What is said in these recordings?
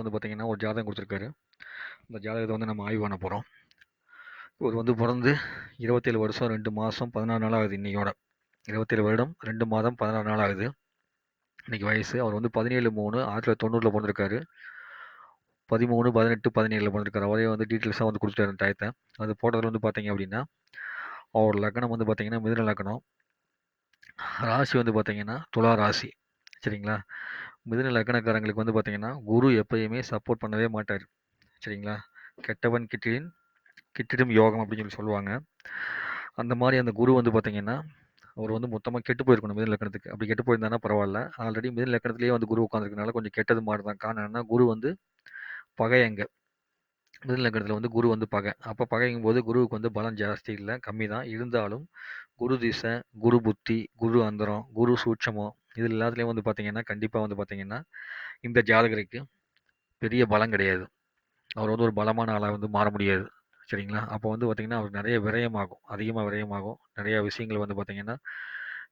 வந்து பார்த்திங்கன்னா ஒரு ஜாதகம் கொடுத்துருக்காரு. அந்த ஜாதகத்தை வந்து நம்ம ஆய்வு பண்ண போகிறோம் இவர் வந்து பிறந்து இருபத்தேழு வருஷம் ரெண்டு மாதம் பதினாறு நாள் ஆகுது இன்றைக்கோட இருபத்தேழு வருடம் ரெண்டு மாதம் பதினாறு நாள் ஆகுது. இன்னைக்கு வயசு. அவர் வந்து பதினேழு மூணு ஆயிரத்தி தொள்ளாயிரத்தி தொண்ணூறில் பிறந்திருக்காரு. பதிமூணு பதினெட்டு பதினேழில் பிறந்திருக்காரு. அவரே வந்து டீட்டெயில்ஸாக வந்து கொடுத்துட்டாரு அந்த டயத்தை. அது போட்டதில் வந்து பார்த்தீங்க அப்படின்னா அவர் லக்னம் வந்து பார்த்திங்கன்னா மிதுன லக்னம். ராசி வந்து பார்த்திங்கன்னா துலா ராசி. சரிங்களா? மிதுன லக்னக்காரங்களுக்கு வந்து பார்த்தீங்கன்னா குரு எப்பயுமே சப்போர்ட் பண்ணவே மாட்டார். சரிங்களா? கெட்டவன் கிட்டின் கிட்டிடும் யோகம் அப்படின்னு சொல்லி சொல்லுவாங்க. அந்த மாதிரி அந்த குரு வந்து பார்த்தீங்கன்னா அவர் வந்து மொத்தமாக கெட்டு போயிருக்கணும் மிதன் லக்கணத்துக்கு அப்படி கெட்டு போயிருந்தானா பரவாயில்ல. ஆல்ரெடி மிதன் லக்கணத்திலேயே வந்து குரு உட்காந்துருக்கனால கொஞ்சம் கெட்டது மாதிரி தான் காரணம் என்னன்னா குரு வந்து பகை அங்கே மிதன் லக்கணத்தில் வந்து குரு வந்து பகை. அப்போ பகைங்கும் போது குருவுக்கு வந்து பலம் ஜாஸ்தி இல்லை கம்மி தான் இருந்தாலும் குரு திசை குரு புத்தி குரு அந்தரம் குரு சூட்சமம் இது எல்லாத்துலேயும் வந்து பார்த்தீங்கன்னா கண்டிப்பாக வந்து பார்த்தீங்கன்னா இந்த ஜாதகருக்கு பெரிய பலம் கிடையாது. அவர் வந்து ஒரு பலமான ஆளாக வந்து மாற முடியாது. சரிங்களா? அப்போ வந்து பார்த்திங்கன்னா அவர் நிறைய விரயமாகும். அதிகமாக விரயமாகும். நிறைய விஷயங்கள் வந்து பார்த்திங்கன்னா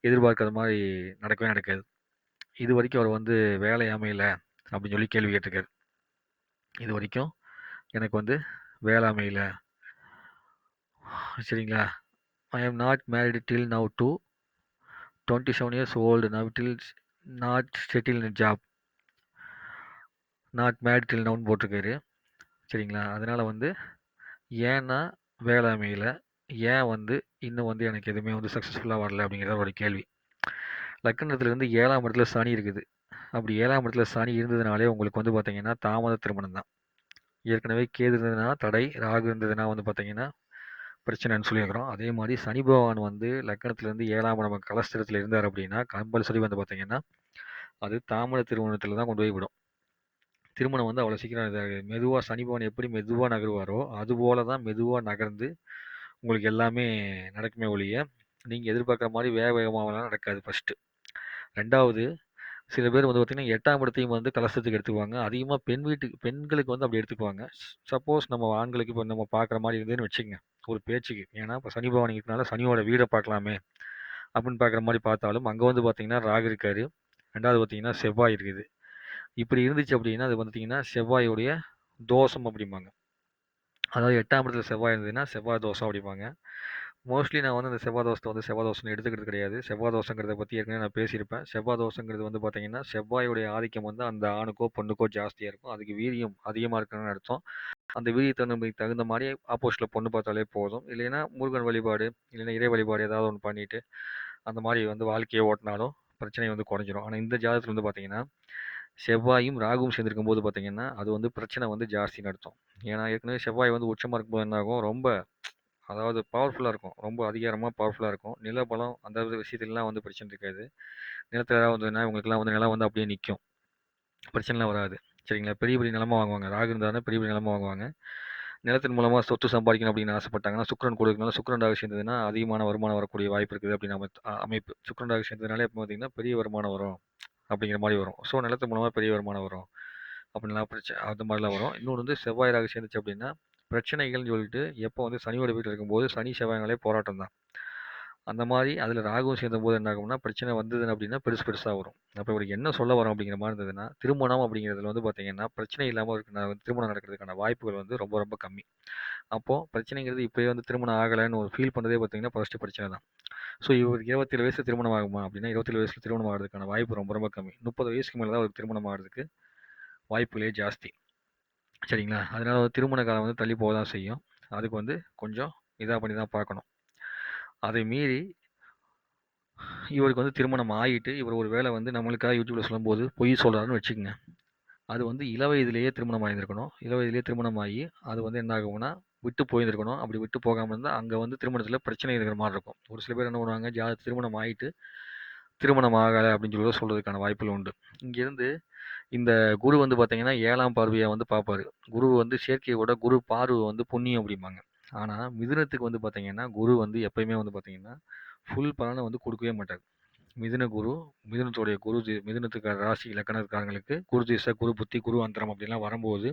எதிர்பார்க்காத மாதிரி நடக்கவே நடக்காது. இது வரைக்கும் அவர் வந்து வேலை அமையலை அப்படின்னு சொல்லி கேள்வி கேட்டிருக்காரு. இது வரைக்கும் எனக்கு வந்து வேளாண்மையில் சரிங்களா? I am not married till now to twenty seven years old now till not settle in job not married till now போட்டிருக்காரு. சரிங்களா? அதனால் வந்து ஏன்னா வேளாண்மையில் ஏன் வந்து இன்னும் வந்து எனக்கு எதுவுமே வந்து சக்ஸஸ்ஃபுல்லாக வரல அப்படிங்கிறத ஒரு கேள்வி. லக்கணத்துலேருந்து ஏழாம் இடத்துல சனி இருக்குது. அப்படி ஏழாம் இடத்துல சனி இருந்ததுனாலே உங்களுக்கு வந்து பார்த்தீங்கன்னா தாமத திருமணம் தான் ஏற்கனவே கேது இருந்ததுன்னா தடை ராகு இருந்ததுன்னா வந்து பார்த்தீங்கன்னா பிரச்சனைன்னு சொல்லியிருக்கிறோம். அதே மாதிரி சனி பகவான் வந்து லக்கணத்துலேருந்து ஏழாம் நம்ம கலஸ்திரத்தில் இருந்தார் அப்படின்னா கம்பல்சரி வந்து பார்த்தீங்கன்னா அது தாமர திருமணத்தில் தான் கொண்டு போய் விடும். திருமணம் வந்து அவ்வளோ சீக்கிரம் இதாக மெதுவாக சனி பகவான் எப்படி மெதுவாக நகருவாரோ அதுபோல தான் மெதுவாக நகர்ந்து உங்களுக்கு எல்லாமே நடக்குமே ஒழிய நீங்கள் எதிர்பார்க்குற மாதிரி வேக வேகமாகலாம் நடக்காது ஃபஸ்ட்டு ரெண்டாவது சில பேர் வந்து பார்த்திங்கன்னா எட்டாம் இடத்தையும் வந்து கலசத்துக்கு எடுத்துக்குவாங்க. அதிகமாக பெண் வீட்டுக்கு பெண்களுக்கு வந்து அப்படி எடுத்துக்குவாங்க. சப்போஸ் நம்ம ஆண்களுக்கு இப்போ நம்ம பார்க்குற மாதிரி இருந்ததுன்னு வச்சுக்கோங்க. ஒரு பேச்சுக்கு. ஏன்னா இப்போ சனி பகவான் இருக்கிறனால சனியோட வீடை பார்க்கலாமே அப்படின்னு பார்க்குற மாதிரி பார்த்தாலும் அங்கே வந்து பார்த்திங்கன்னா ராகு இருக்காரு. ரெண்டாவது பார்த்திங்கன்னா செவ்வாய் இருக்குது. இப்படி இருந்துச்சு அப்படின்னா அது பார்த்திங்கன்னா செவ்வாயுடைய தோஷம் அப்படிம்பாங்க. அதாவது எட்டாம் இடத்துல செவ்வாய் இருந்ததுன்னா செவ்வாய் தோஷம் அப்படிம்பாங்க. மோஸ்ட்லி நான் வந்து அந்த செவ்வாய் தோஷத்தை வந்து செவ்வாய் தோஷம் எடுத்துக்கிறது கிடையாது. செவ்வாய் தோஷங்கிறத பற்றி ஏற்கனவே நான் பேசியிருப்பேன். செவ்வாய் தோஷங்கிறது வந்து பார்த்தீங்கன்னா செவ்வாயுடைய ஆதிக்கம் வந்து அந்த ஆணுக்கோ பொண்ணுக்கோ ஜாஸ்தியாக இருக்கும். அதுக்கு வீரியம் அதிகமாக இருக்கணும்னு அர்த்தம். அந்த வீரியத்தன்மைக்கு தகுந்த மாதிரி ஆப்போசிட்டில் பொண்ணு பார்த்தாலே போதும். இல்லைன்னா முருகன் வழிபாடு இல்லைன்னா இறை வழிபாடு ஏதாவது ஒன்று பண்ணிட்டு அந்த மாதிரி வந்து வாழ்க்கையை ஓட்டினாலும் பிரச்சனை வந்து குறைஞ்சிரும். ஆனால் இந்த ஜாதகத்தில் வந்து பார்த்தீங்கன்னா செவ்வாயும் ராகுவும் சேர்ந்திருக்கும் போது பார்த்தீங்கன்னா அது வந்து பிரச்சனை வந்து ஜாஸ்தி நடத்தும் ஏன்னா ஏற்கனவே செவ்வாய் வந்து உச்சமாக இருக்கும்போது என்ன ஆகும்? ரொம்ப அதாவது பவர்ஃபுல்லாக இருக்கும். ரொம்ப அதிகாரமாக பவர்ஃபுல்லாக இருக்கும். நிலபலம் அந்த விஷயத்துலலாம் வந்து பிரச்சனை இருக்காது. நிலத்தில் ஏதாவது வந்ததுன்னா இவங்களுக்குலாம் வந்து நிலம் வந்து அப்படியே நிற்கும் பிரச்சனைலாம் வராது. சரிங்களா? பெரிய பெரிய நிலமா வாங்குவாங்க. ராகு இருந்தாலும் பெரிய பெரிய நிலமா வாங்குவாங்க. நிலத்தின் மூலமாக சொத்து சம்பாதிக்கணும் அப்படின்னு ஆசைப்பட்டாங்கன்னா சுக்கரன் கொடுக்கறதுனால சுக்கரன் ராகு சேர்ந்ததுன்னா அதிகமான வருமானம் வரக்கூடிய வாய்ப்பு இருக்குது அப்படின்னு அமை அமைப்பு. சுக்கரன் ராகு சேர்ந்ததுனால இப்போ பார்த்தீங்கன்னா பெரிய வருமானம் வரும் அப்படிங்கிற மாதிரி வரும். ஸோ நிலத்து மூலமாக பெரிய வருமானம் வரும். அப்படின்லாம் பிரச்சனை அந்த மாதிரிலாம் வரும். இன்னொன்று வந்து செவ்வாய் ராகு சேர்ந்துச்சு அப்படின்னா பிரச்சனைகள்னு சொல்லிட்டு எப்போ வந்து சனியோட வீட்டில் இருக்கும்போது சனி செவ்வாய்களே போராட்டம் தான். அந்த மாதிரி அதில் ராகுவும் சேர்ந்த போது என்ன ஆகும்னா பிரச்சனை வந்தது அப்படின்னா பெருசு பெருசாக வரும். அப்போ இவருக்கு என்ன சொல்ல வரோம் அப்படிங்கிற மாதிரி இருந்ததுன்னா திருமணம் அப்படிங்கிறதுல வந்து பார்த்திங்கன்னா பிரச்சனை இல்லாமல் இருக்க திருமணம் நடக்கிறதுக்கான வாய்ப்புகள் வந்து ரொம்ப ரொம்ப கம்மி. அப்போது பிரச்சனைங்கிறது இப்போயே வந்து திருமணம் ஆகலைன்னு ஒரு ஃபீல் பண்ணதே பார்த்தீங்கன்னா ஃபஸ்ட்டு பிரச்சனை தான். ஸோ இவருக்கு இருபத்தேழு வயசு திருமணம் ஆகுமா அப்படின்னா இருபத்தேழு வயசில் திருமணம் ஆகிறதுக்கான வாய்ப்பு ரொம்ப ரொம்ப கம்மி. முப்பது வயசுக்கு மேலே தான் அவருக்கு திருமணம் ஆகிறதுக்கு வாய்ப்புகளே ஜாஸ்தி. சரிங்களா? அதனால் திருமண காலம் வந்து தள்ளி போக தான் செய்யும். அதுக்கு வந்து கொஞ்சம் இதாக பண்ணி தான் பார்க்கணும். அதை மீறி இவருக்கு வந்து திருமணம் ஆகிட்டு இவர் ஒரு வேளை வந்து நம்மளுக்காக யூடியூப்பில் சொல்லும்போது பொய் சொல்கிறாருன்னு வச்சுக்கோங்க. அது வந்து இள வயதிலேயே திருமணம் ஆகியிருக்கணும் இள வயதிலேயே திருமணம் ஆகி அது வந்து என்ன ஆகும்னா விட்டு போயிருந்துருக்கணும். அப்படி விட்டு போகாமல் இருந்தால் அங்கே வந்து திருமணத்தில் பிரச்சனை இருக்கிற மாதிரி இருக்கும். ஒரு சில பேர் என்ன பண்ணுவாங்க ஜா திருமணம் ஆகிட்டு திருமணம் ஆகலை அப்படின்னு சொல்லி சொல்கிறதுக்கான வாய்ப்புகள் உண்டு. இங்கேருந்து இந்த குரு வந்து பார்த்தீங்கன்னா ஏழாம் பார்வையை வந்து பார்ப்பாரு குரு வந்து சேர்க்கையோட குரு பார்வை வந்து புண்ணியம் அப்படிம்பாங்க. ஆனால் மிதுனத்துக்கு வந்து பார்த்தீங்கன்னா குரு வந்து எப்பயுமே வந்து பார்த்தீங்கன்னா ஃபுல் பலனை வந்து கொடுக்கவே மாட்டார். மிதுன குரு மிதுனத்துடைய குரு மிதுனத்துக்கு ராசி இலக்கணக்காரங்களுக்கு குரு திசை குரு புத்தி குரு அந்தரம் அப்படிலாம் வரும்போது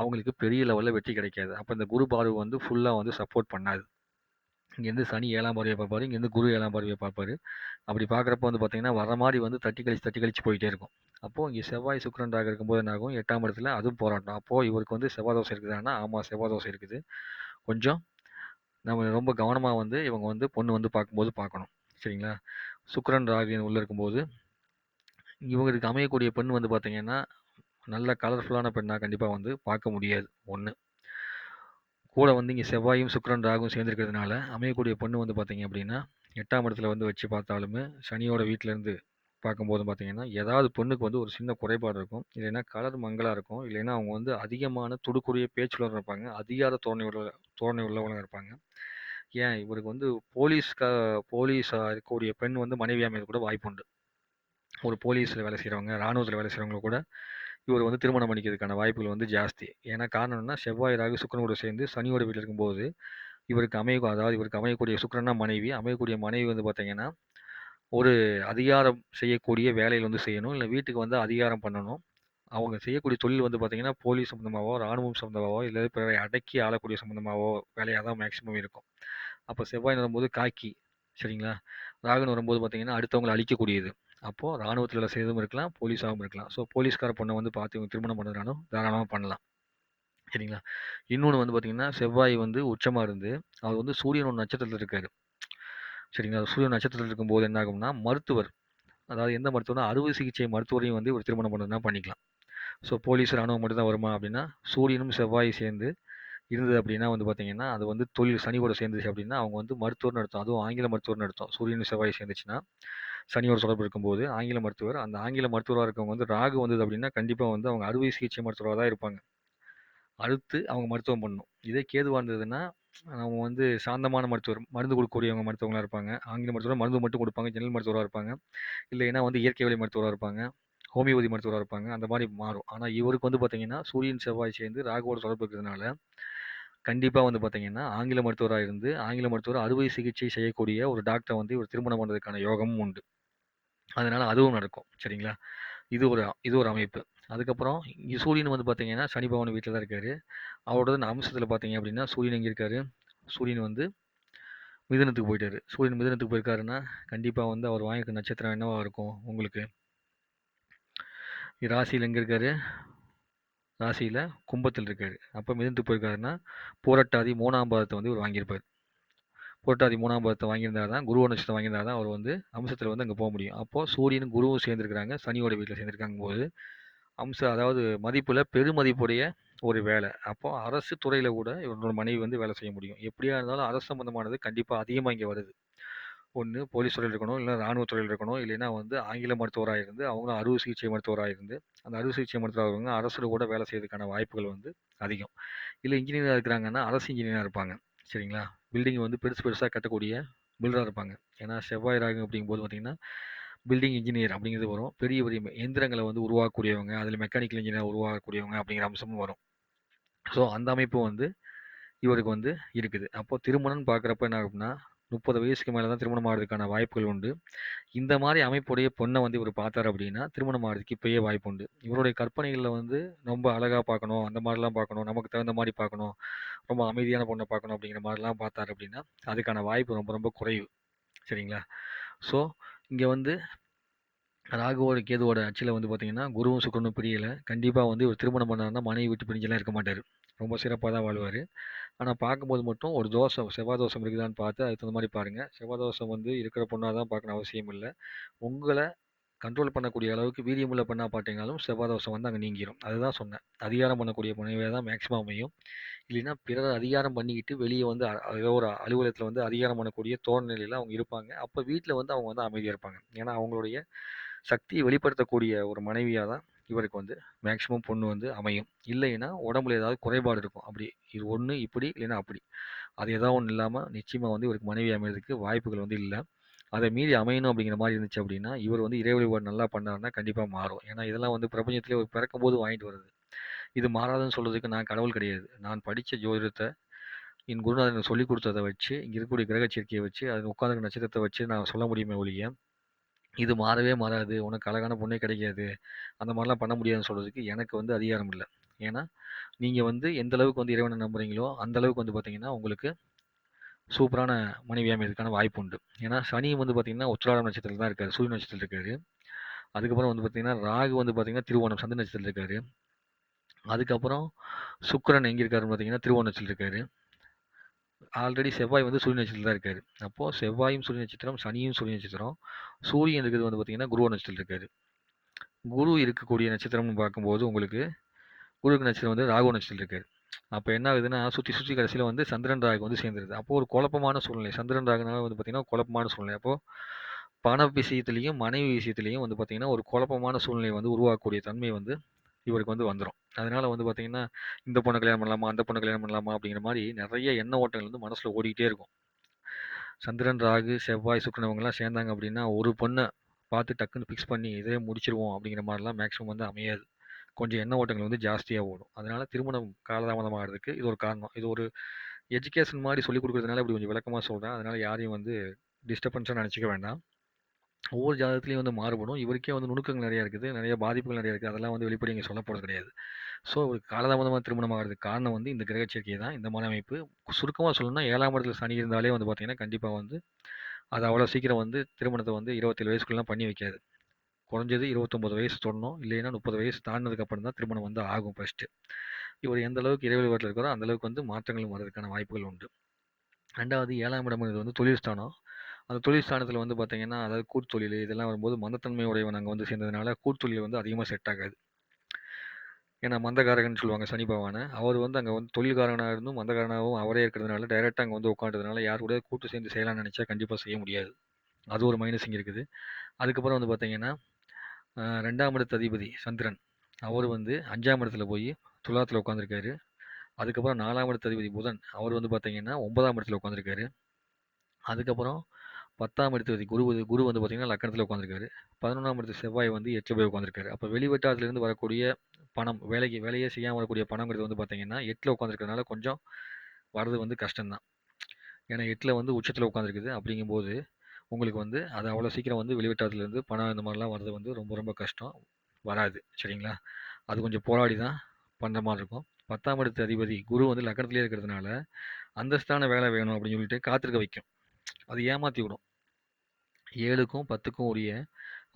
அவங்களுக்கு பெரிய லெவலில் வெற்றி கிடைக்காது. அப்போ இந்த குரு பார்வை வந்து ஃபுல்லாக வந்து சப்போர்ட் பண்ணாது. இங்கேருந்து சனி ஏழாம் பார்வையை பார்ப்பாரு இங்கேருந்து குரு ஏழாம் பார்வையை பார்ப்பாரு. அப்படி பார்க்குறப்ப வந்து பார்த்தீங்கன்னா வர மாதிரி வந்து தட்டி கழிச்சு தட்டி கழிச்சு போயிட்டே இருக்கும். அப்போது இங்கே செவ்வாய் சுக்கிரன் ராகு இருக்கும்போது என்ன ஆகும் எட்டாம் இடத்துல அதுவும் போராட்டம். அப்போது இவருக்கு வந்து செவ்வாய் தோசை இருக்குதான்னா ஆமாம் செவ்வாய் தோசை இருக்குது. கொஞ்சம் நம்ம ரொம்ப கவனமாக வந்து இவங்க வந்து பொண்ணு வந்து பார்க்கும்போது பார்க்கணும். சரிங்களா? சுக்கரன் ராகு உள்ளே இருக்கும்போது இவங்களுக்கு அமையக்கூடிய பெண் வந்து பார்த்தீங்கன்னா நல்ல கலர்ஃபுல்லான பெண்ணாக கண்டிப்பாக வந்து பார்க்க முடியாது. ஒன்று கூட வந்து இங்கே செவ்வாயும் சுக்கரன் ராகும் சேர்ந்துருக்கிறதுனால அமையக்கூடிய பொண்ணு வந்து பார்த்தீங்க அப்படின்னா எட்டாம் இடத்துல வந்து வச்சு பார்த்தாலுமே சனியோட வீட்டிலேருந்து பார்க்கும்போது பார்த்தீங்கன்னா ஏதாவது பொண்ணுக்கு வந்து ஒரு சின்ன குறைபாடு இருக்கும். இல்லைன்னா கலர் மங்களாக இருக்கும். இல்லைன்னா அவங்க வந்து அதிகமான துடுக்குரிய பேச்சுள்ளவங்க இருப்பாங்க. அதிகார தோரணை உள்ள தோரணை உள்ளவங்க இருப்பாங்க. ஏன்? இவருக்கு வந்து போலீஸ்கா போலீஸாக இருக்கக்கூடிய பெண் வந்து மனைவி அமைவது கூட வாய்ப்புண்டு ஒரு போலீஸில் வேலை செய்கிறவங்க இராணுவத்தில் வேலை செய்கிறவங்க கூட இவர் வந்து திருமணம் பண்ணிக்கிறதுக்கான வாய்ப்புகள் வந்து ஜாஸ்தி. ஏன்னா காரணம் என்னன்னா செவ்வாய் ராகு சுக்கரனோட சேர்ந்து சனியோட வீட்டில் இருக்கும்போது இவருக்கு அமைய அதாவது இவருக்கு அமையக்கூடிய சுக்கரனா மனைவி. அமையக்கூடிய மனைவி வந்து பார்த்தீங்கன்னா ஒரு அதிகாரம் செய்யக்கூடிய வேலையில் வந்து செய்யணும். இல்லை வீட்டுக்கு வந்து அதிகாரம் பண்ணணும். அவங்க செய்யக்கூடிய தொழில் வந்து பார்த்தீங்கன்னா போலீஸ் சம்மந்தமாகவோ ராணுவம் சம்மந்தமாகவோ இல்லை பிறரை அடக்கி ஆளக்கூடிய சம்மந்தமாகவோ வேலையாக தான் மேக்ஸிமம் இருக்கும். அப்போ செவ்வாய் வரும்போது காக்கி சரிங்களா? ராகுன்னு வரும்போது பார்த்திங்கன்னா அடுத்தவங்களை அழிக்கக்கூடியது. அப்போது ராணுவத்தில் வேலை செய்யறதும் இருக்கலாம் போலீஸாகவும் இருக்கலாம். ஸோ போலீஸ்கார பொண்ணை வந்து பார்த்து இவங்க திருமணம் பண்ணுறதுனாலும் தாராளமாக பண்ணலாம். சரிங்களா? இன்னொன்று வந்து பார்த்திங்கன்னா செவ்வாய் வந்து உச்சமாக இருந்து அவர் வந்து சூரியனோட நட்சத்திரத்தில் இருக்கார். சரிங்களா? சூரியன் நட்சத்திரத்தில் இருக்கும்போது என்ன ஆகும்னா மருத்துவர் அதாவது எந்த மருத்துவம்னா அறுவை சிகிச்சை மருத்துவரையும் வந்து ஒரு திருமணம் பண்ணுறதுனா பண்ணிக்கலாம். ஸோ போலீஸ் ராணுவம் மட்டும் தான் வருமா அப்படின்னா சூரியனும் செவ்வாய் சேர்ந்து இருந்தது அப்படின்னா வந்து பார்த்தீங்கன்னா அது வந்து தொழில் சனியோட சேர்ந்துச்சு அப்படின்னா அவங்க வந்து மருத்துவர் நடத்தும். அதுவும் ஆங்கில மருத்துவர் நடத்தும். சூரியன் செவ்வாய் சேர்ந்துச்சுன்னா சனியோட தொடர்பு இருக்கும்போது ஆங்கில மருத்துவர் அந்த ஆங்கில மருத்துவராக இருக்கவங்க வந்து ராகு வந்தது அப்படின்னா கண்டிப்பாக வந்து அவங்க அறுவை சிகிச்சை மருத்துவராக தான் இருப்பாங்க. அடுத்து அவங்க மருத்துவம் பண்ணணும். இதே கேதுவாக இருந்ததுன்னா அவங்க வந்து சாந்தமான மருத்துவர் மருந்து கொடுக்கக்கூடியவங்க மருத்துவங்களாக இருப்பாங்க. ஆங்கில மருத்துவர் மருந்து மட்டும் கொடுப்பாங்க ஜெனரல் மருத்துவராக இருப்பாங்க. இல்லைன்னா வந்து இயற்கை வழி மருத்துவராக இருப்பாங்க. ஹோமியோபதி மருத்துவராக இருப்பாங்க. அந்த மாதிரி மாறும். ஆனால் இவருக்கு வந்து பார்த்தீங்கன்னா சூரியன் செவ்வாய் சேர்ந்து ராகுவோட தொடர்பு இருக்கிறதுனால கண்டிப்பாக வந்து பார்த்தீங்கன்னா ஆங்கில மருத்துவராக இருந்து ஆங்கில மருத்துவர் அறுவை சிகிச்சை செய்யக்கூடிய ஒரு டாக்டரை வந்து இவர் திருமணம் பண்ணுறதுக்கான யோகமும் உண்டு. அதனால் அதுவும் நடக்கும். சரிங்களா? இது ஒரு இது ஒரு அமைப்பு. அதுக்கப்புறம் இங்கே சூரியன் வந்து பார்த்தீங்கன்னா சனி பகவான் வீட்டில் தான் இருக்கார். அவரோட அம்சத்தில் பார்த்தீங்க அப்படின்னா சூரியன் எங்கே இருக்கார்? சூரியன் வந்து மிதனத்துக்கு போயிட்டார். சூரியன் மிதனத்துக்கு போயிருக்காருன்னா கண்டிப்பாக வந்து அவர் வாங்கிக்க நட்சத்திரம் என்னவா இருக்கும் உங்களுக்கு? ராசியில் எங்கே இருக்காரு? ராசியில் கும்பத்தில் இருக்கார். அப்போ மிதந்து போயிருக்காருன்னா போராட்டாதி மூணாம் பாதத்தை வந்து இவர் வாங்கியிருப்பார். போராட்டாதி மூணாம் பாதத்தை வாங்கியிருந்தால் தான் குரு நட்சத்திரம் வாங்கியிருந்தா தான் அவர் வந்து அம்சத்தில் வந்து அங்கே போக முடியும். அப்போது சூரியனும் குருவும் சேர்ந்துருக்கிறாங்க. சனியோட வீட்டில் சேர்ந்துருக்காங்க போது அம்சம் அதாவது மதிப்பில் பெருமதிப்புடைய ஒரு வேலை. அப்போது அரசு துறையில் கூட இவனோட மனைவி வந்து வேலை செய்ய முடியும். எப்படியா இருந்தாலும் அரசு சம்மந்தமானது கண்டிப்பாக அதிகமாக இங்கே வருது. ஒன்று போலீஸ் துறையில் இருக்கணும் இல்லை ராணுவ துறையில் இருக்கணும் இல்லைன்னா வந்து ஆங்கில மருத்துவராக இருந்து அவங்களும் அறுவை சிகிச்சை மருத்துவராக இருந்து அந்த அறுவை சிகிச்சை மருத்துவராக அரசு கூட வேலை செய்யறதுக்கான வாய்ப்புகள் வந்து அதிகம். இல்லை இன்ஜினியராக இருக்கிறாங்கன்னா அரசு இன்ஜினியராக இருப்பாங்க. சரிங்களா? பில்டிங் வந்து பெருசு பெருசாக கட்டக்கூடிய பில்டராக இருப்பாங்க. ஏன்னா செவ்வாய் ராகு அப்படிங்கும்போது பார்த்திங்கன்னா பில்டிங் இன்ஜினியர் அப்படிங்கிறது வரும். பெரிய பெரிய எந்திரங்களை வந்து உருவாக்கக்கூடியவங்க அதில் மெக்கானிக்கல் இன்ஜினியர் உருவாக்கக்கூடியவங்க அப்படிங்கிற அம்சமும் வரும். ஸோ அந்த அமைப்பு வந்து இவருக்கு வந்து இருக்குது. அப்போது திருமணம்னு பார்க்குறப்ப என்ன ஆகும்னா முப்பது வயசுக்கு மேலே தான் திருமணம் ஆகிறதுக்கான வாய்ப்புகள் உண்டு. இந்த மாதிரி அமைப்புடைய பொண்ணை வந்து இவர் பார்த்தார் அப்படின்னா திருமணம் ஆகிறதுக்கு இப்போயே வாய்ப்பு உண்டு. இவருடைய கற்பனைகளில் வந்து ரொம்ப அழகாக பார்க்கணும் அந்த மாதிரிலாம் பார்க்கணும் நமக்கு தகுந்த மாதிரி பார்க்கணும் ரொம்ப அமைதியான பொண்ணை பார்க்கணும் அப்படிங்கிற மாதிரிலாம் பார்த்தார் அப்படின்னா அதுக்கான வாய்ப்பு ரொம்ப ரொம்ப குறைவு. சரிங்களா? ஸோ இங்கே வந்து ராகுவோட கேதுவோட அச்சில் வந்து பார்த்தீங்கன்னா குருவும் சுக்கரனும் பிரியலை. கண்டிப்பாக வந்து ஒரு திருமணம் பண்ணாருன்னா மனைவி விட்டு பிரிஞ்செல்லாம் இருக்க மாட்டார். ரொம்ப சிறப்பாக தான் வாழ்வார். ஆனால் பார்க்கும்போது மட்டும் ஒரு தோஷம் செவ்வாய் தோஷம் இருக்குதான்னு பார்த்து அதுக்கு தகுந்த மாதிரி பாருங்கள் செவ்வாய் தோஷம் வந்து இருக்கிற பொண்ணாக தான் பார்க்கணும் அவசியம் இல்லை. உங்களை கண்ட்ரோல் பண்ணக்கூடிய அளவுக்கு வீரியமுள்ள பெண்ணாக பார்த்தீங்கனாலும் செவ்வாய் தோஷம் வந்து அங்கே நீங்கிடும் அதுதான் சொன்னேன். அதிகாரம் பண்ணக்கூடிய மனைவியாக தான் மேக்ஸிமம் அமையும். இல்லைன்னா பிறர் அதிகாரம் பண்ணிக்கிட்டு வெளியே வந்து ஏதோ ஒரு அலுவலகத்தில் வந்து அதிகாரம் பண்ணக்கூடிய தோழ்நிலையில் அவங்க இருப்பாங்க. அப்போ வீட்டில் வந்து அவங்க வந்து அமைதியாக இருப்பாங்க. ஏன்னா அவங்களுடைய சக்தியை வெளிப்படுத்தக்கூடிய ஒரு மனைவியாக தான் இவருக்கு வந்து மேக்ஸிமம் பொண்ணு வந்து அமையும். இல்லைன்னா உடம்புல ஏதாவது குறைபாடு இருக்கும். அப்படி இது ஒன்று இப்படி இல்லைன்னா அப்படி. அது ஏதாவது ஒன்று இல்லாமல் நிச்சயமாக வந்து இவருக்கு மனைவி அமைகிறதுக்கு வாய்ப்புகள் வந்து இல்லை. அதை மீறி அமையணும் அப்படிங்கிற மாதிரி இருந்துச்சு அப்படின்னா இவர் வந்து இறை வழிபாடு நல்லா பண்ணாருன்னா கண்டிப்பாக மாறும். ஏன்னா இதெல்லாம் வந்து பிரபஞ்சத்திலே ஒரு பிறக்கும் போது வாங்கிட்டு வருது இது மாறாதுன்னு சொல்கிறதுக்கு நான் கடவுள் கிடையாது. நான் படித்த ஜோதிடத்தை என் குருநாதன் சொல்லிக் கொடுத்ததை வச்சு இங்கே இருக்கக்கூடிய கிரக சேர்க்கையை வச்சு அது உட்காந்துருக்க நட்சத்திரத்தை வச்சு நான் சொல்ல முடியுமே ஒழிய இது மாறவே மாறாது. உனக்கு அழகான பொண்ணே கிடைக்காது. அந்த மாதிரிலாம் பண்ண முடியாதுன்னு சொல்கிறதுக்கு எனக்கு வந்து அதிகாரம் இல்லை. ஏன்னா நீங்கள் வந்து எந்த அளவுக்கு வந்து இறைவனை நம்புறீங்களோ அந்த அளவுக்கு வந்து பார்த்தீங்கன்னா உங்களுக்கு சூப்பரான மனைவி அமையதுக்கான வாய்ப்பு உண்டு ஏன்னா சனி வந்து பார்த்திங்கன்னா உத்திராடம் நட்சத்திரத்தில் தான் இருக்கார். சூரிய நட்சத்திரத்தில் இருக்கார். அதுக்கப்புறம் வந்து பார்த்தீங்கன்னா, ராகு வந்து பார்த்திங்கன்னா திருவோணம் சந்திர நட்சத்திரத்தில் இருக்கார். அதுக்கப்புறம் சுக்கிரன் எங்கே இருக்காருன்னு பார்த்தீங்கன்னா, திருவோண நட்சத்திரத்தில் இருக்கார். ஆல்ரெடி செவ்வாய் வந்து சூரிய நட்சத்திரத்தில் தான் இருக்கார். அப்போது செவ்வாயும் சூரிய நட்சத்திரம், சனியும் சூரிய நட்சத்திரம். சூரியன் இருக்கிறது வந்து பார்த்தீங்கன்னா, குருவ நட்சத்திரத்தில் இருக்கார். குரு இருக்கக்கூடிய நட்சத்திரம்னு பார்க்கும்போது உங்களுக்கு குருக்கு நட்சத்திரம் வந்து ராகு நட்சத்திரத்தில இருக்கார். அப்போ என்ன ஆகுதுன்னா, சுற்றி சுற்றி கடைசியில் வந்து சந்திரன், ராகு வந்து சேர்ந்துருது. அப்போ ஒரு குழப்பமான சூழ்நிலை. சந்திரன், ராகுனால வந்து பார்த்தீங்கன்னா, குழப்பமான சூழ்நிலை. அப்போ பண விஷயத்துலேயும் மனைவி விஷயத்துலேயும் வந்து பார்த்திங்கன்னா ஒரு குழப்பமான சூழ்நிலை வந்து உருவாக்கக்கூடிய தன்மை வந்து இவருக்கு வந்து வந்துடும் அதனால வந்து பார்த்திங்கன்னா இந்த பொண்ணை கல்யாணம் பண்ணலாமா? அந்த பொண்ணை கல்யாணம் பண்ணலாமா? அப்படிங்கிற மாதிரி நிறைய எண்ண ஓட்டங்கள் வந்து மனசில் ஓடிக்கிட்டே இருக்கும். சந்திரன், ராகு, செவ்வாய், சுக்கிரன் சேர்ந்தாங்க அப்படின்னா, ஒரு பொண்ணை பார்த்து டக்குன்னு ஃபிக்ஸ் பண்ணி இதே முடிச்சிருவோம் அப்படிங்கிற மாதிரிலாம் மேக்ஸிமம் வந்து அமையாது. கொஞ்சம் எண்ண ஓட்டங்கள் வந்து ஜாஸ்தியாக ஓடும். அதனால் திருமணம் காலதாமதமாகிறதுக்கு இது ஒரு காரணம். இது ஒரு எஜுகேஷன் மாதிரி சொல்லிக் கொடுக்குறதுனால இப்படி கொஞ்சம் விளக்கமாக சொல்கிறேன் அதனால் யாரையும் வந்து டிஸ்டர்பன்ஸாக நினச்சிக்க வேண்டாம். ஒவ்வொரு ஜாதகத்துலேயும் வந்து மாறுபடும். இவருக்கே வந்து நுணுக்கங்கள் நிறையா இருக்குது. நிறைய பாதிப்புகள் நிறையா இருக்குது அதெல்லாம் வந்து வெளிப்படையா இங்கே சொல்லப்போறது கிடையாது. ஸோ, ஒரு காலதாமதமாக திருமணம் ஆகிறதுக்கு காரணம் வந்து இந்த கிரக சேர்க்கை தான். இந்த மன அமைப்பு. சுருக்கமாக சொல்லணும்னா ஏழாம் இடத்துல சனி இருந்தாலே வந்து பார்த்தீங்கன்னா, கண்டிப்பாக வந்து அது அவ்வளோ சீக்கிரம் வந்து திருமணத்தை வந்து 27 வயசுக்குள்ளலாம் பண்ணி வைக்காது. குறைஞ்சது 29 வயசு தொடணும். இல்லைன்னா 30 வயசு தாண்டுனதுக்கு அப்புறம் தான் திருமணம் வந்து ஆகும் ஃபஸ்ட்டு இவர் எந்த அளவுக்கு இறை வழிபாட்டுல இருக்காரோ, அந்த அளவுக்கு வந்து மாற்றங்களும் வர்றதுக்கான வாய்ப்புகள் உண்டு. 2வது 7ஆம் இடம்ங்கிறது வந்து தொழில் ஸ்தானம். அந்த தொழில் வந்து பார்த்தீங்கன்னா, அதாவது கூட்டுத்தொழிலு இதெல்லாம் வரும்போது மந்தத்தன்மை உடையவன் அங்க வந்து சேர்ந்ததுனால, கூட்டுத்தொழில் வந்து அதிகமாக செட் ஆகாது. ஏன்னா மந்தகாரகன் சொல்லுவாங்க சனி பகவான. அவர் வந்து அங்கே வந்து தொழில்காரனாக இருந்தும், மந்தகாரனாகவும் அவரே இருக்கிறதுனால, டைரெக்டாக அங்கே வந்து உட்காந்துட்டதுனால, யார் கூட கூட்டு சேர்ந்து செய்யலாம்னு நினச்சா கண்டிப்பாக செய்ய முடியாது. அது ஒரு மைனஸ் இங்கே இருக்குது. அதுக்கப்புறம் வந்து பார்த்தீங்கன்னா, 2ஆம் இடத்து அதிபதி சந்திரன். அவரு வந்து 5ஆம் இடத்துல போயி துலாத்துல உட்காந்துருக்காரு. அதுக்கப்புறம் 4ஆம் இடத்து அதிபதி புதன். அவர் வந்து பார்த்தீங்கன்னா, 9ஆம் இடத்துல உட்காந்துருக்காரு. அதுக்கப்புறம் 10ஆம் இடத்து குரு குரு வந்து பார்த்தீங்கன்னா, லக்னத்துல உட்காந்துருக்காரு. 11ஆம் இடத்து செவ்வாய் வந்து 8ல போய் உட்காந்துருக்காரு. அப்ப வெளி வட்டாரத்திலிருந்து வரக்கூடிய பணம், வேலைக்கு வேலையே செய்யாம வரக்கூடிய பணம்ங்கிறது வந்து பார்த்தீங்கன்னா, 8ல உட்காந்துருக்கிறதுனால கொஞ்சம் வரது வந்து கஷ்டம் தான். ஏன்னா 8ல வந்து உச்சத்துல உட்காந்துருக்குது. அப்படிங்கும்போது, உங்களுக்கு வந்து அது அவ்வளோ சீக்கிரம் வந்து வெளி பணம் இந்த மாதிரிலாம் வர்றது வந்து ரொம்ப ரொம்ப கஷ்டம். வராது. சரிங்களா? அது கொஞ்சம் போராடி தான் பண்ணுற மாதிரி இருக்கும். 10ஆம் இடத்து அதிபதி குரு வந்து லக்னத்திலேயே இருக்கிறதுனால, அந்தஸ்தான வேலை வேணும் அப்படின்னு சொல்லிட்டு காத்திருக்க வைக்கும். அது ஏமாற்றி விடும். 7க்கும் 10க்கும் உரிய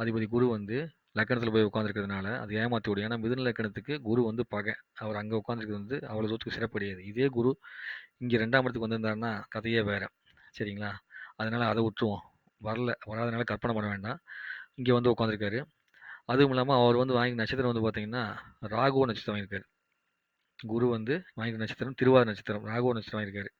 அதிபதி குரு வந்து லக்கணத்தில் போய் உட்காந்துருக்கிறதுனால, அது ஏமாற்றி விடும். ஏன்னா மிதுன லக்கணத்துக்கு குரு வந்து பகை. அவர் அங்கே உட்காந்துருக்கிறது வந்து அவ்வளோ தூரத்துக்கு சிறப்படையாது. இதே குரு இங்கே ரெண்டாம் இடத்துக்கு வந்திருந்தாருன்னா, கதையே வேறு சரிங்களா? அதனால் அதை விட்டுருவோம். வரல. வராதனால கற்பனை பண்ண வேண்டாம். இங்கே வந்து உட்காந்துருக்காரு. அதுவும் இல்லாமல் அவர் வந்து வாங்கி நட்சத்திரம் வந்து பார்த்தீங்கன்னா, ராகுவ நட்சத்திரம் வாங்கியிருக்காரு. குரு வந்து வாங்கிய நட்சத்திரம் திருவாதிரை நட்சத்திரம். ராகுவ நட்சத்திரம் வாங்கியிருக்காரு.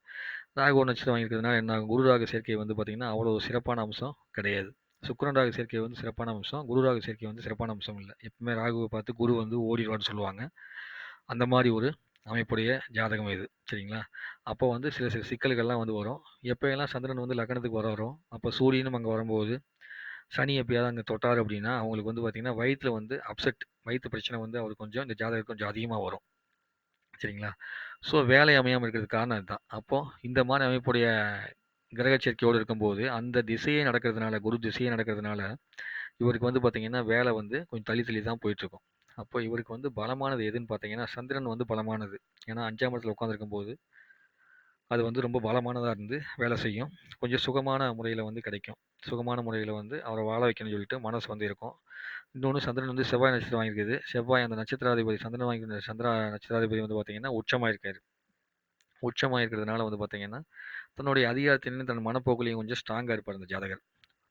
ராகுவ நட்சத்திரம் வாங்கியிருக்கிறதுனால என்ன குரு ராகு சேர்க்கை வந்து பார்த்தீங்கன்னா, அவ்வளோ சிறப்பான அம்சம் கிடையாது. சுக்கரன் ராகு சேர்க்கை வந்து சிறப்பான அம்சம். குரு ராகு சேர்க்கை வந்து சிறப்பான அம்சம் இல்லை எப்பவுமே ராகுவை பார்த்து குரு வந்து ஓடிடுவான்னு சொல்லுவாங்க. அந்த மாதிரி ஒரு அமைப்புடைய ஜாதகம் இது. சரிங்களா? அப்போ வந்து சில சில சிக்கல்கள்லாம் வந்து வரும். எப்போயெல்லாம் சந்திரன் வந்து லக்னத்துக்கு வரும் அப்போ சூரியனும் அங்கே வரும்போது, சனி எப்பயாவது அங்கே தொட்டார் அப்படின்னா, அவங்களுக்கு வந்து பார்த்திங்கன்னா வயிற்றில் வந்து அப்செட் வயிற்று பிரச்சனை வந்து அவருக்கு கொஞ்சம் இந்த ஜாதகம் கொஞ்சம் அதிகமாக வரும். சரிங்களா? ஸோ வேலை அமையாமல் இருக்கிறதுக்கு காரணம் அதுதான். அப்போது இந்த மாதிரி அமைப்புடைய கிரக சேர்க்கையோடு இருக்கும்போது, அந்த திசையே நடக்கிறதுனால, குரு திசையே நடக்கிறதுனால, இவருக்கு வந்து பார்த்திங்கன்னா வேலை வந்து கொஞ்சம் தள்ளி தள்ளி தான் போயிட்டுருக்கும். அப்போ இவருக்கு வந்து பலமானது எதுன்னு பார்த்தீங்கன்னா, சந்திரன் வந்து பலமானது. ஏன்னா அஞ்சாம் இடத்துல உட்காந்துருக்கும்போது, அது வந்து ரொம்ப பலமானதாக இருந்து வேலை செய்யும். கொஞ்சம் சுகமான முறையில் வந்து கிடைக்கும். சுகமான முறையில் வந்து அவரை வாழ வைக்கணும்னு சொல்லிட்டு மனசு வந்து இருக்கும். இன்னொன்று சந்திரன் வந்து செவ்வாய் நட்சத்திரம் வாங்கியிருக்குது. செவ்வாய் அந்த நட்சத்திராதிபதி சந்திரன் வாங்கியிருந்த சந்திரா நட்சத்திராதிபதி வந்து பார்த்திங்கன்னா உச்சமாக இருக்காரு. உச்சமாக இருக்கிறதுனால வந்து பார்த்திங்கன்னா தன்னுடைய அதிகாரத்திலையும் தன் மனப்போக்குலயும் கொஞ்சம் ஸ்ட்ராங்காக இருப்பார் அந்த ஜாதகர்.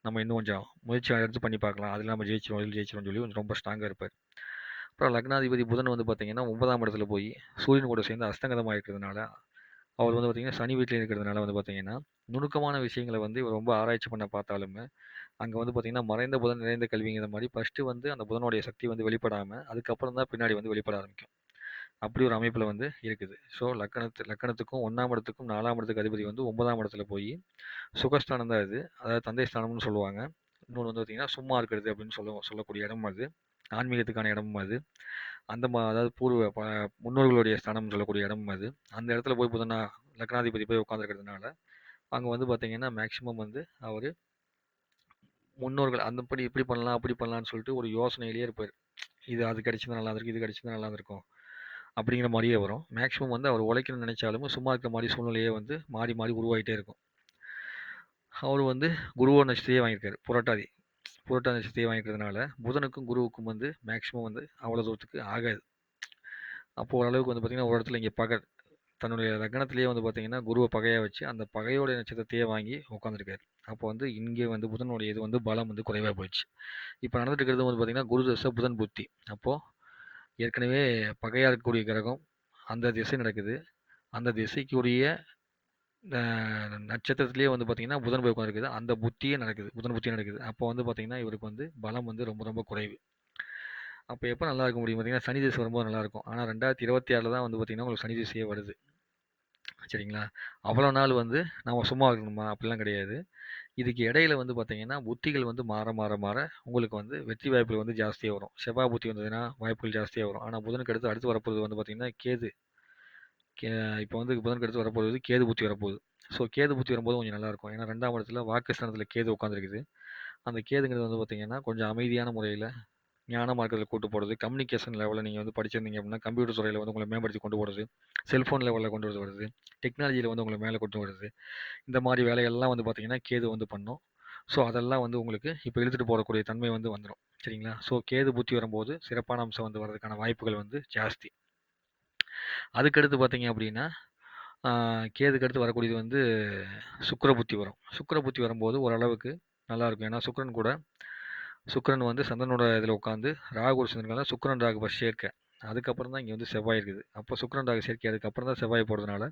நம்ம இன்னும் கொஞ்சம் முயற்சி எடுத்து பண்ணி பார்க்கலாம். அது நம்ம ஜெயிச்சிடும் இதுல சொல்லி கொஞ்சம் ரொம்ப ஸ்ட்ராங்காக இருப்பார் அப்புறம் லக்னாதிபதி புதன் வந்து பார்த்தீங்கன்னா, 9ஆம் இடத்துல போய் சூரியன் கூட சேர்ந்து அஸ்தங்கதமாக இருக்கிறதுனால, அவர் வந்து பார்த்திங்கன்னா சனி வீட்டில் இருக்கிறதுனால வந்து பார்த்திங்கன்னா நுணுக்கமான விஷயங்களை வந்து இவர் ரொம்ப ஆராய்ச்சி பண்ண பார்த்தாலுமே, அங்கே வந்து பார்த்திங்கன்னா மறைந்த புதன் நிறைந்த கல்விங்கிற மாதிரி ஃபர்ஸ்ட்டு வந்து அந்த புதனுடைய சக்தி வந்து வெளிப்படாமல் அதுக்கப்புறம் தான் பின்னாடி வந்து வெளிப்பட ஆரம்பிக்கும். அப்படி ஒரு அமைப்பில் வந்து இருக்குது. ஸோ லக்கணத்து லக்கணத்துக்கும் ஒன்றாம் இடத்துக்கும் நாலாம் இடத்துக்கு அதிபதி வந்து ஒன்பதாம் இடத்துல போய் சுகஸ்தானம் தான் இது. அதாவது தந்தை ஸ்தானம்னு சொல்லுவாங்க. இன்னொன்று வந்து பார்த்திங்கன்னா சும்மா இருக்கிறது அப்படின்னு சொல்ல சொல்லக்கூடிய இடம் அது. ஆன்மீகத்துக்கான இடமும் அது. அந்த மா அதாவது பூர்வ ப முன்னோர்களுடைய ஸ்தானம்னு சொல்லக்கூடிய இடமும் அது. அந்த இடத்துல போய் பார்த்தோன்னா லக்னாதிபதி போய் உட்காந்துருக்கிறதுனால, அங்கே வந்து பார்த்திங்கன்னா மேக்ஸிமம் வந்து அவர் முன்னோர்கள் அந்த படி இப்படி பண்ணலாம், அப்படி பண்ணலாம்னு சொல்லிட்டு ஒரு யோசனையிலேயே இருப்பார் இது அது கிடச்சிருந்தா நல்லா இருக்கும் இது கிடச்சிருந்தா நல்லா இருக்கும் அப்படிங்கிற மாதிரியே வரும். மேக்ஸிமம் வந்து அவர் உழைக்கணும்னு நினைச்சாலும், சும்மா இருக்கிற மாதிரி சூழ்நிலையே வந்து மாறி மாறி உருவாகிட்டே இருக்கும். அவர் வந்து குருவோட நட்சத்திரத்தையே வாங்கியிருக்காரு. புரட்டாதி. புரட்டாதி நட்சத்திரத்தையே வாங்கிக்கிறதுனால புதனுக்கும் குருவுக்கும் வந்து மேக்ஸிமம் வந்து அவ்வளோ தூரத்துக்கு ஆகாது. அப்போ ஓரளவுக்கு வந்து பார்த்திங்கன்னா ஒரு இடத்துல இங்கே பகை தன்னுடைய லக்னத்திலேயே வந்து பார்த்திங்கன்னா குருவை பகையாக வச்சு அந்த பகையோடைய நட்சத்திரத்தையே வாங்கி உட்காந்துருக்காரு அப்போ வந்து இங்கே வந்து புதனுடைய இது வந்து பலம் வந்து குறைவாக போயிடுச்சு. இப்போ நடந்துட்டு இருக்கிறது வந்து பார்த்திங்கன்னா குரு தசை புதன் புத்தி. அப்போது ஏற்கனவே பகையாக இருக்கக்கூடிய கிரகம் அந்த திசை நடக்குது. அந்த திசைக்குரிய நட்சத்திரத்திலேயே வந்து பார்த்திங்கன்னா புதன் போய் உட்காந்துருக்குது அந்த புத்தியே நடக்குது. புதன் புத்தியே நடக்குது. அப்போ வந்து பார்த்திங்கன்னா இவருக்கு வந்து பலம் வந்து ரொம்ப ரொம்ப குறைவு. அப்போ எப்போ நல்லா இருக்க முடியும் பார்த்திங்கன்னா சனி திசை வரும்போது நல்லாயிருக்கும் ஆனால் ரெண்டாயிரத்தி இருபத்தி ஆறில் தான் வந்து பார்த்திங்கன்னா உங்களுக்கு சனி திசையே வருது. சரிங்களா? அவ்வளோ நாள் வந்து நம்ம சும்மா இருக்கணுமா? அப்படிலாம் கிடையாது. இதுக்கு இடையில வந்து பார்த்தீங்கன்னா புத்திகள் வந்து மாற மாற மாற உங்களுக்கு வந்து வெற்றி வாய்ப்புகள் வந்து ஜாஸ்தியாக வரும். செவ்வாய் புத்தி வந்ததுன்னா வாய்ப்புகள் ஜாஸ்தியாக வரும். ஆனால் புதனுக்கு அடுத்து அடுத்து வரப்போகிறது வந்து பார்த்திங்கன்னா கேது. இப்போ வந்து புதனுக்கு அடுத்து வரப்போகிறது கேது புத்தி வரப்போகுது. ஸோ கேது புத்தி வரும்போது கொஞ்சம் நல்லாயிருக்கும் ஏன்னா ரெண்டாம் இடத்துல வாக்குஸ்தானத்தில் கேது உட்காந்துருக்குது அந்த கேதுங்கிறது வந்து பார்த்திங்கன்னா கொஞ்சம் அமைதியான முறையில் ஞான மார்க்கத்தில் கூட்டு போகிறது கம்யூனிகேஷன் லெவலில் நீங்கள் வந்து படிச்சிருந்தீங்க அப்படின்னா கம்ப்யூட்டர் துறையில் வந்து உங்களை மேம்படுத்தி கொண்டு போகிறது செல்ஃபோன் லெவலில் கொண்டு வரது வருது டெக்னாலஜியில் வந்து உங்களை மேலே கொண்டு வருது. இந்த மாதிரி வேலைகள்லாம் வந்து பார்த்திங்கன்னா கேது வந்து பண்ணும். ஸோ அதெல்லாம் வந்து உங்களுக்கு இப்போ இழுத்துட்டு போகக்கூடிய தன்மை வந்து வந்துடும் சரிங்களா? ஸோ கேது புத்தி வரும்போது சிறப்பான அம்சம் வந்து வர்றதுக்கான வாய்ப்புகள் வந்து ஜாஸ்தி. அதுக்கடுத்து பார்த்தீங்க அப்படின்னா கேதுக்கு அடுத்து வரக்கூடியது வந்து சுக்கர புத்தி வரும். சுக்கர புத்தி வரும்போது ஓரளவுக்கு நல்லாயிருக்கும் ஏன்னா சுக்கரன் கூட சுக்கரன் வந்து சந்திரனோட இதில் உட்காந்து ராகு சந்திரனால சுக்கரன் ராகு ஃபஸ்ட் சேர்க்கை. அதுக்கப்புறம் தான் இங்கே வந்து செவ்வாய் இருக்குது. அப்போ சுக்கரன் ராகு சேர்க்கை அதுக்கப்புறம் தான் செவ்வாய் போடுறதுனால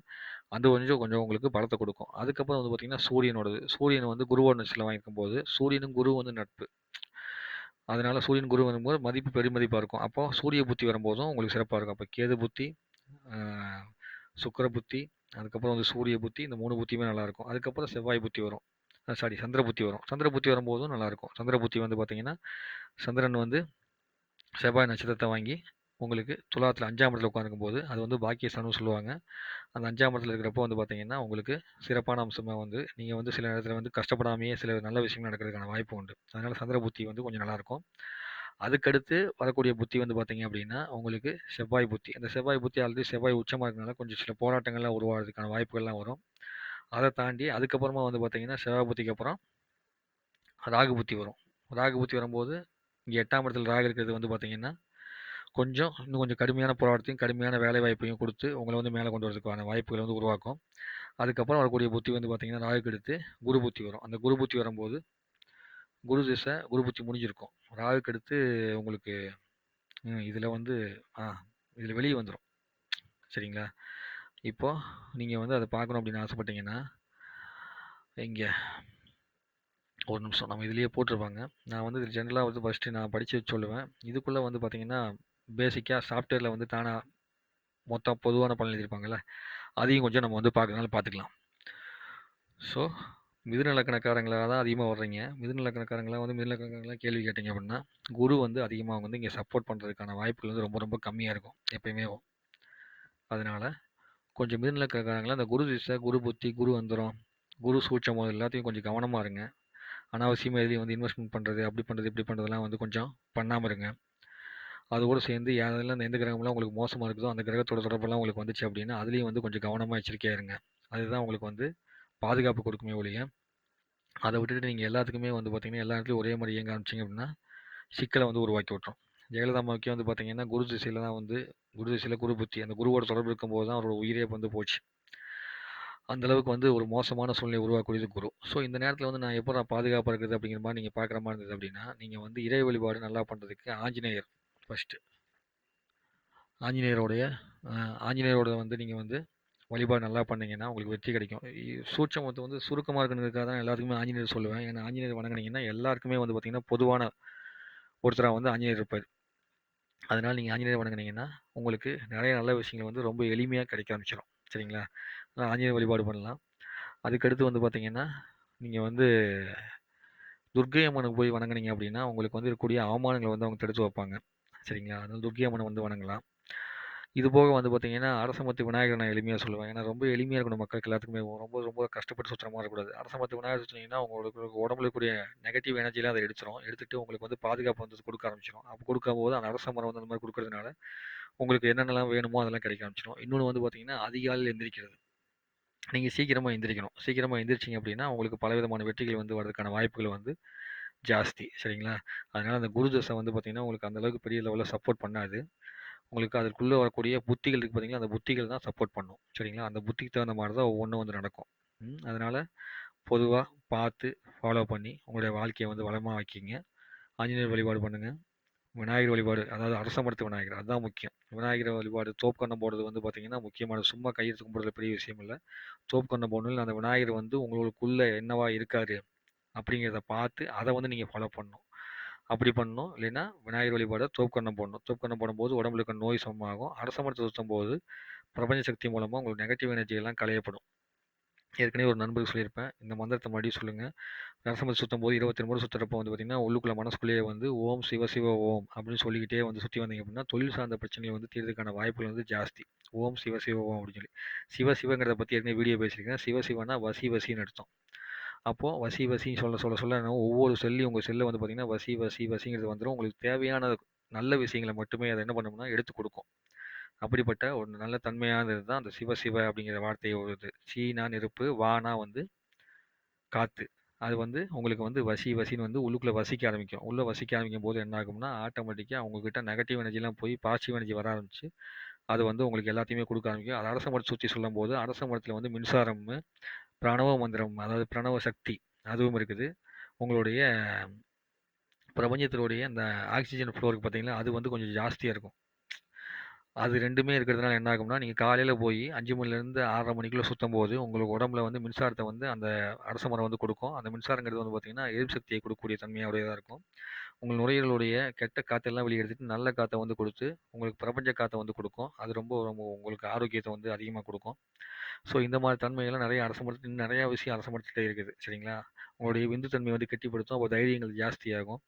அது கொஞ்சம் கொஞ்சம் உங்களுக்கு பலத்தை கொடுக்கும். அதுக்கப்புறம் வந்து பார்த்திங்கன்னா சூரியனோடது. சூரியன் வந்து குருவோட நட்சத்திரம் வாங்கிக்கும் போது சூரியனும் குரு வந்து நட்பு. அதனால் சூரியன் குரு வரும்போது மதிப்பு பெருமதிப்பாக இருக்கும். அப்போ சூரிய புத்தி வரும்போதும் உங்களுக்கு சிறப்பாக இருக்கும். அப்போ கேது புத்தி சுக்கர புத்தி அதுக்கப்புறம் வந்து சூரிய புத்தி இந்த மூணு புத்தியுமே நல்லாயிருக்கும் அதுக்கப்புறம் செவ்வாய் புத்தி வரும். சாரி சந்திர புத்தி வரும். சந்திர புத்தி வரும்போதும் நல்லாயிருக்கும் சந்திர புத்தி வந்து பார்த்திங்கன்னா சந்திரன் வந்து செவ்வாய் நட்சத்திரத்தை வாங்கி உங்களுக்கு துலாத்தில் அஞ்சாம் இடத்துல உட்காந்துருக்கும் போது அது வந்து பாக்கியஸ்தானம்னு சொல்லுவாங்க. அந்த அஞ்சாம் இடத்துல இருக்கிறப்போ வந்து பார்த்திங்கன்னா உங்களுக்கு சிறப்பான அம்சமாக வந்து நீங்கள் வந்து சில நேரத்தில் வந்து கஷ்டப்படாமையே சில நல்ல விஷயங்கள் நடக்கிறதுக்கான வாய்ப்பு உண்டு. அதனால் சந்திர புத்தி வந்து கொஞ்சம் நல்லாயிருக்கும் அதுக்கடுத்து வரக்கூடிய புத்தி வந்து பார்த்திங்க அப்படின்னா உங்களுக்கு செவ்வாய் புத்தி. அந்த செவ்வாய் புத்தி ஆல்ரெடி செவ்வாய் உச்சமாக இருக்கிறனால கொஞ்சம் சில போராட்டங்கள்லாம் உருவாகிறதுக்கான வாய்ப்புகள்லாம் வரும். அதை தாண்டி அதுக்கப்புறமா வந்து பார்த்திங்கன்னா செவ்வாய் புத்திக்கு அப்புறம் ராகு புத்தி வரும். ராகு புத்தி வரும்போது இங்கே எட்டாம் இடத்துல ராகு இருக்கிறது வந்து பார்த்திங்கன்னா கொஞ்சம் இன்னும் கொஞ்சம் கடுமையான போராட்டத்தையும் கடுமையான வேலை வாய்ப்பையும் கொடுத்து உங்களை வந்து மேலே கொண்டு வரதுக்கான வாய்ப்புகளை வந்து உருவாக்கும். அதுக்கப்புறம் வரக்கூடிய புத்தி வந்து பார்த்திங்கன்னா ராகுக்கு எடுத்து குரு புத்தி வரும். அந்த குரு புத்தி வரும்போது குரு திசை குரு புத்தி முடிஞ்சிருக்கும். ராகுக்கு அடுத்து உங்களுக்கு இதில் வந்து ஆ இதில் வெளியே வந்துடும் சரிங்களா? இப்போது நீங்கள் வந்து அதை பார்க்கணும் அப்படின்னு ஆசைப்பட்டீங்கன்னா இங்கே ஒரு நிமிஷம் நம்ம இதுலேயே போட்டிருப்பாங்க. நான் வந்து இது ஜென்ரலாக வந்து ஃபஸ்ட்டு நான் படித்து வச்சு சொல்லுவேன். இதுக்குள்ளே வந்து பார்த்திங்கன்னா பேசிக்காக சாஃப்ட்வேரில் வந்து தானாக மொத்தம் பொதுவான பலன் எழுதியிருப்பாங்கள்ல அதையும் கொஞ்சம் நம்ம வந்து பார்க்கறதுனால பார்த்துக்கலாம். ஸோ மிதுநலக்கணக்காரங்களாக தான் அதிகமாக வர்றீங்க. மிதுநலக்கணக்காரங்களாக வந்து மிதுநலக்கணக்காரங்களாம் கேள்வி கேட்டிங்க அப்படின்னா குரு வந்து அதிகமாக வந்து இங்கே சப்போர்ட் பண்ணுறதுக்கான வாய்ப்புகள் வந்து ரொம்ப ரொம்ப கம்மியாக இருக்கும். எப்பயுமே அதனால் கொஞ்சம் மிதுநலக்கணக்காரங்களாக அந்த குரு திசை குரு புத்தி குரு வந்துடும் குரு சூட்சம் எல்லாத்தையும் கொஞ்சம் கவனமாக இருங்க. அனாவசியமாக எதுலேயும் வந்து இன்வெஸ்ட்மெண்ட் பண்ணுறது அப்படி பண்ணுறது இப்படி பண்ணுறதுலாம் வந்து கொஞ்சம் பண்ணாமல் இருங்க. அதோடு சேர்ந்து யாரெல்லாம் எந்த கிரகம்லாம் உங்களுக்கு மோசமாக இருக்குதோ அந்த கிரகத்தோட தொடர்பெல்லாம் உங்களுக்கு வந்துச்சு அப்படின்னா அதுலேயும் வந்து கொஞ்சம் கவனமாக எச்சரிக்கையாக இருங்க. அதுதான் உங்களுக்கு வந்து பாதுகாப்பு கொடுக்குமே ஒழிய அதை விட்டுட்டு நீங்கள் எல்லாத்துக்குமே வந்து பார்த்தீங்கன்னா எல்லா இடத்துலையும் ஒரே மாதிரி இயங்க ஆரம்பிச்சிங்க அப்படின்னா சிக்கலை வந்து உருவாக்கி விட்டுரும். ஜெயலலிதா அம்மாவுக்கே வந்து பார்த்தீங்கன்னா குரு திசையில் தான் வந்து குரு திசையில் குரு புத்தி அந்த குருவோட தொடர்பு இருக்கும்போது தான் அவரோட உயிரே வந்து போச்சு. அந்த அளவுக்கு வந்து ஒரு மோசமான சூழ்நிலை உருவாக்கக்கூடியது குரு. ஸோ இந்த நேரத்தில் வந்து நான் எப்போ நான் பாதுகாப்பாக இருக்குது அப்படிங்கிற மாதிரி நீங்கள் பார்க்குற மாதிரி இருந்தது அப்படின்னா நீங்கள் வந்து இறை வழிபாடு நல்லா பண்ணுறதுக்கு ஆஞ்சநேயர் ஃபஸ்ட்டு ஆஞ்சநேயரோடைய ஆஞ்சநேயரோட வந்து நீங்கள் வந்து வழிபாடு நல்லா பண்ணிங்கன்னா உங்களுக்கு வெற்றி கிடைக்கும். சூட்சமத்தை வந்து சுருக்கமாக இருக்கணுங்கிறதுக்காக தான் எல்லாத்துக்குமே ஆஞ்சநேயர் சொல்லுவேன். ஏன்னா ஆஞ்சநேயர் வணங்கினீங்கன்னா எல்லாருக்குமே வந்து பார்த்திங்கன்னா பொதுவான ஒருத்தராக வந்து ஆஞ்சநேயர் இருப்பார். அதனால் நீங்கள் ஆஞ்சநேயர் வணங்கினீங்கன்னா உங்களுக்கு நிறைய நல்ல விஷயங்கள் வந்து ரொம்ப எளிமையாக கிடைக்க ஆரம்பிச்சிடும் சரிங்களா? ஆஞ்சநேயர் வழிபாடு பண்ணலாம். அதுக்கடுத்து வந்து பார்த்திங்கன்னா நீங்கள் வந்து துர்க்கை அம்மனுக்கு போய் வணங்குனீங்க அப்படின்னா உங்களுக்கு வந்து இருக்கக்கூடிய அவமானங்களை வந்து அவங்க தடுத்து வைப்பாங்க. சரிங்களா? அதனால் துர்க்கை அம்மனை வந்து வணங்கலாம். இது போக வந்து பார்த்திங்கன்னா அரசமத்து விநாயகர் நான் எளிமையாக சொல்லுவேன். ஏன்னா ரொம்ப எளிமையாக இருக்கணும் மக்களுக்கு எல்லாத்துக்குமே. ரொம்ப ரொம்ப கஷ்டப்பட்டு சுற்றுற மாதிரி இருக்கக்கூடாது. அரசமத்து விநாயகர் சுற்றினீங்கன்னா உங்களுக்கு உடம்புல கூடிய நெகட்டிவ் எனர்ஜிலாம் அதை எடுத்துரும். எடுத்துகிட்டு உங்களுக்கு வந்து பாதுகாப்பு வந்து கொடுக்க ஆரம்பிச்சிடும் அப்போ கொடுக்கும்போது அந்த அரச மரம் வந்து அந்த மாதிரி கொடுக்கறதுனால உங்களுக்கு என்னென்னலாம் வேணுமோ அதெல்லாம் கிடைக்க ஆரம்பிச்சிடும் இன்னொன்று வந்து பார்த்திங்கன்னா அதிகாலையில் எந்திரிக்கிறது. நீங்கள் சீக்கிரமாக எந்திரிக்கணும். சீக்கிரமாக எந்திரிச்சிங்க அப்படின்னா உங்களுக்கு பலவிதமான வெற்றிகள் வந்து வரதுக்கான வாய்ப்புகள் வந்து ஜாஸ்தி. சரிங்களா? அதனால் அந்த குரு தசை வந்து பார்த்திங்கன்னா உங்களுக்கு அந்தளவுக்கு பெரிய லெவலில் சப்போர்ட் பண்ணாது. உங்களுக்கு அதுக்குள்ளே வரக்கூடிய புத்திகள் இருக்குது பார்த்தீங்களா அந்த புத்திகள் தான் சப்போர்ட் பண்ணும். சரிங்களா? அந்த புத்திக்கு தகுந்த மாதிரி தான் ஒவ்வொன்றும் வந்து நடக்கும். அதனால் பொதுவாக பார்த்து ஃபாலோ பண்ணி உங்களுடைய வாழ்க்கையை வந்து வளமாக வைக்கிங்க. ஆஞ்சநேயர் வழிபாடு பண்ணுங்கள் விநாயகர் வழிபாடு அதாவது அரசமரத்து விநாயகர் அதுதான் முக்கியம். விநாயகர் வழிபாடு தோப்புக்கண்ணம் போடுறது வந்து பார்த்திங்கன்னா முக்கியமான சும்மா கையெழுத்து கும்பிடுறது பெரிய விஷயம் இல்லை. தோப்புக்கண்ணம் போடணும் அந்த விநாயகர் வந்து உங்களுக்குள்ளே என்னவா இருக்கார் அப்படிங்கிறத பார்த்து அதை வந்து நீங்கள் ஃபாலோ பண்ணணும். அப்படி பண்ணணும். இல்லைன்னா விநாயகர் வழிபாடு தோப்கண்ணம் போடணும். தோப்கண்ணம் போடும்போது உடம்புல இருக்க நோய் சமமாகும். அரச மரத்தை போது பிரபஞ்ச சக்தி மூலமாக உங்களுக்கு நெகட்டிவ் எனர்ஜி எல்லாம் களையப்படும். ஏற்கனவே ஒரு நண்பருக்கு சொல்லியிருப்பேன். இந்த மந்திரத்தை மறுபடியும் சொல்லுங்கள் நரசிம்மர் சுற்றும் போது இருபத்தி முறை சுற்றுறப்போ வந்து பார்த்திங்கன்னா உள்ளுக்குள்ள மனசுக்குள்ளேயே வந்து ஓம் சிவ சிவ ஓம் அப்படின்னு சொல்லிக்கிட்டே வந்து சுற்றி வந்தீங்க அப்படின்னா தொழில் சார்ந்த பிரச்சனைகள் வந்து தீர்றதுக்கான வாய்ப்புகள் வந்து ஜாஸ்தி. ஓம் சிவ சிவ ஓம் அப்படின்னு சொல்லி. சிவ சிவங்கிறத பற்றி ஏற்கனவே வீடியோ பேசியிருக்கேன். சிவ சிவனா வசி வசின்னு அர்த்தம். அப்போது வசி வசின்னு சொல்ல சொல்ல சொல்ல ஒவ்வொரு செல்லையும் உங்கள் செல்லை வந்து பார்த்திங்கன்னா வசி வசி வசிங்கிறது வந்துடும் உங்களுக்கு தேவையான நல்ல விஷயங்களை மட்டுமே அதை என்ன பண்ணோம்னா எடுத்து கொடுக்கும். அப்படிப்பட்ட ஒரு நல்ல தன்மையானது தான் அந்த சிவ சிவ அப்படிங்கிற வார்த்தையை வருது சீனா நெருப்பு வானா வந்து காற்று அது வந்து உங்களுக்கு வந்து வசி வசின்னு வந்து உள்ளுக்குள்ளே வசிக்க ஆரம்பிக்கும். உள்ளே வசிக்க ஆரம்பிக்கும் போது என்ன ஆகும்னா ஆட்டோமேட்டிக்காக அவங்கக்கிட்ட நெகட்டிவ் எனர்ஜிலாம் போய் பாசிட்டிவ் எனர்ஜி வர ஆரம்பிச்சு அது வந்து உங்களுக்கு எல்லாத்தையுமே கொடுக்க ஆரம்பிக்கும். அது அரச மரத்தை சுற்றி சொல்லும் போது அரச மரத்தில் வந்து மின்சாரம் பிரணவ மந்திரம் அதாவது பிரணவ சக்தி அதுவும் இருக்குது. உங்களுடைய பிரபஞ்சத்தினுடைய அந்த ஆக்சிஜன் ஃப்ளோருக்கு பார்த்தீங்கன்னா அது வந்து கொஞ்சம் ஜாஸ்தியாக இருக்கும். அது ரெண்டுமே இருக்கிறதுனால என்ன ஆகும்னா நீங்கள் காலையில் போய் அஞ்சு மணிலேருந்து ஆறரை மணிக்குள்ளே சுற்றும் போது உங்களுக்கு உடம்புல வந்து மின்சாரத்தை வந்து அந்த அரச மரம் வந்து கொடுக்கும். அந்த மின்சாரங்கிறது வந்து பார்த்திங்கன்னா எதிர்ப்பு சக்தியை கொடுக்கக்கூடிய தன்மையுடையதாக இருக்கும். உங்கள் நுரையீரலுடைய கெட்ட காற்றெல்லாம் வெளியெடுத்துட்டு நல்ல காற்றை வந்து கொடுத்து உங்களுக்கு பிரபஞ்ச காற்றை வந்து கொடுக்கும். அது ரொம்ப ரொம்ப உங்களுக்கு ஆரோக்கியத்தை வந்து அதிகமாக கொடுக்கும். ஸோ இந்த மாதிரி தன்மைகள்லாம் நிறைய அரச மரத்து நிறையா விஷயம் அரச இருக்குது. சரிங்களா? உங்களுடைய விந்து தன்மையை வந்து கெட்டிப்படுத்தும். அப்போ தைரியங்கள் ஜாஸ்தியாகும்.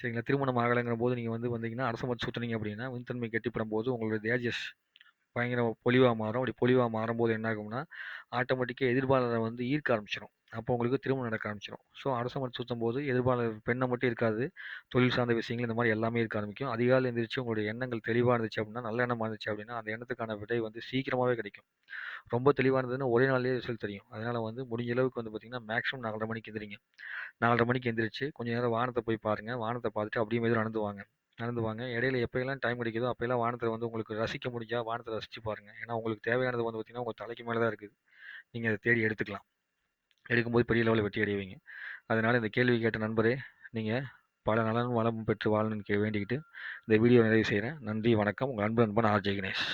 சரிங்களா? திருமணம் ஆகலைங்கிற போது நீங்கள் வந்து வந்தீங்கன்னா அரச சுற்றுனீங்க அப்படின்னா விண்தன்மை கெட்டிப்படும் போது உங்களுடைய தேஜஸ் பயங்கர பொலிவாக மாறும். அப்படி பொலிவாக மாறும்போது என்ன ஆகும்னா ஆட்டோமேட்டிக்காக எதிர்பாராத வந்து ஈர்க்க ஆரம்பிச்சிடும் அப்போ உங்களுக்கு திருமணம் நடக்க ஆரம்பிச்சிடும் ஸோ அரச மரத்து சுற்றும் போது எதிர்பாளர் பெண்ணை மட்டும் இருக்காது. தொழில் சார்ந்த விஷயங்கள் இந்த மாதிரி எல்லாமே இருக்க ஆரம்பிக்கும். அதிகாலை எழுந்திரிச்சு உங்களுடைய எண்ணங்கள் தெளிவாக இருந்துச்சு அப்படின்னா நல்ல எண்ணமாக இருந்துச்சு அப்படின்னா அந்த எண்ணத்துக்கான விடை வந்து சீக்கிரமாகவே கிடைக்கும். ரொம்ப தெளிவாக இருந்ததுன்னா ஒரே நாள்லேயே ரிசல்ட் தெரியும். அதனால் வந்து முடிஞ்ச அளவுக்கு வந்து பார்த்திங்கன்னா மேக்ஸிமம் நாலரை மணிக்கு எந்திரிங்க. நாலரை மணிக்கு எந்திரிச்சு கொஞ்சம் நேரம் வானத்தை போய் பாருங்கள் வானத்தை பார்த்துட்டு அப்படியே மெதுவாக நடந்து வாங்க. நடந்து வாங்க. இடையில எப்போயெல்லாம் டைம் கிடைக்குதோ அப்போயெல்லாம் வானத்தை வந்து உங்களுக்கு ரசிக்க முடிஞ்சால் வானத்தை ரசித்து பாருங்கள் ஏன்னா உங்களுக்கு தேவையானது வந்து பார்த்திங்கன்னா உங்கள் தலைக்கு மேலே தான் இருக்குது. நீங்கள் அதை தேடி எடுத்துக்கலாம். எடுக்கும்போது பெரிய லெவலில் வெற்றி அடைவீங்க. அதனால் இந்த கேள்வி கேட்ட நண்பரே நீங்கள் பல நலன் வளம் பெற்று வாழணும்னு வேண்டிக்கிட்டு இந்த வீடியோ நிறைவு செய்கிறேன் நன்றி வணக்கம். உங்கள் அன்பு நண்பன் ஆர்ஜே கணேஷ்